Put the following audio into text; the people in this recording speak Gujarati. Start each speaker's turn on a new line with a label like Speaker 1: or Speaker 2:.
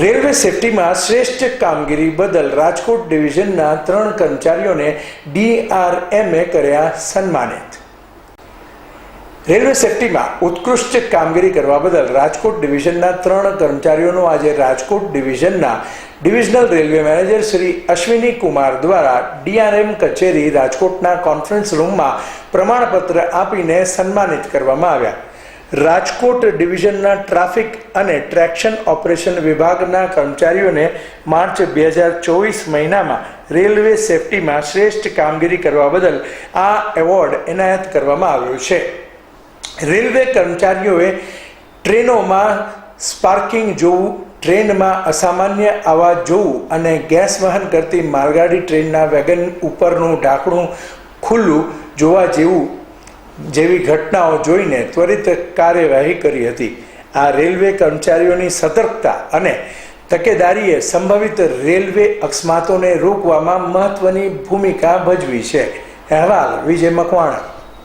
Speaker 1: રેલવે સેફટીમાં શ્રેષ્ઠ કામગીરી બદલ રાજકોટ ડિવિઝનના ત્રણ કર્મચારીઓને ડીઆરએમએ કર્યા સન્માનિત. રેલવે સેફટીમાં ઉત્કૃષ્ટ કામગીરી કરવા બદલ રાજકોટ ડિવિઝનના ત્રણ કર્મચારીઓનો આજે Rajkot ડિવિઝનના divisional railway manager Shri Ashwini Kumar દ્વારા ડીઆરએમ કચેરી રાજકોટના કોન્ફરન્સ રૂમમાં પ્રમાણપત્ર આપીને સન્માનિત કરવામાં આવ્યા. રાજકોટ ડિવિઝનના ટ્રાફિક અને ટ્રેક્શન ઓપરેશન વિભાગના કર્મચારીઓને માર્ચ બે હજાર ચોવીસ મહિનામાં રેલવે સેફટીમાં શ્રેષ્ઠ કામગીરી કરવા બદલ આ એવોર્ડ એનાયત કરવામાં આવ્યો છે. રેલવે કર્મચારીઓએ ટ્રેનોમાં સ્પાર્કિંગ જોવું, ટ્રેનમાં અસામાન્ય અવાજ જોવું અને ગેસ વહન કરતી માલગાડી ટ્રેનના વેગન ઉપરનું ઢાંકણું ખુલ્લું જોવા જેવું જેવી ઘટનાઓ જોઈને ત્વરિત કાર્યવાહી કરી હતી. આ રેલવે કર્મચારીઓની સતર્કતા અને તકેદારીએ સંભવિત રેલવે અકસ્માતોને રોકવામાં મહત્વની ભૂમિકા ભજવી છે. અહેવાલ વિજય મકવાણા.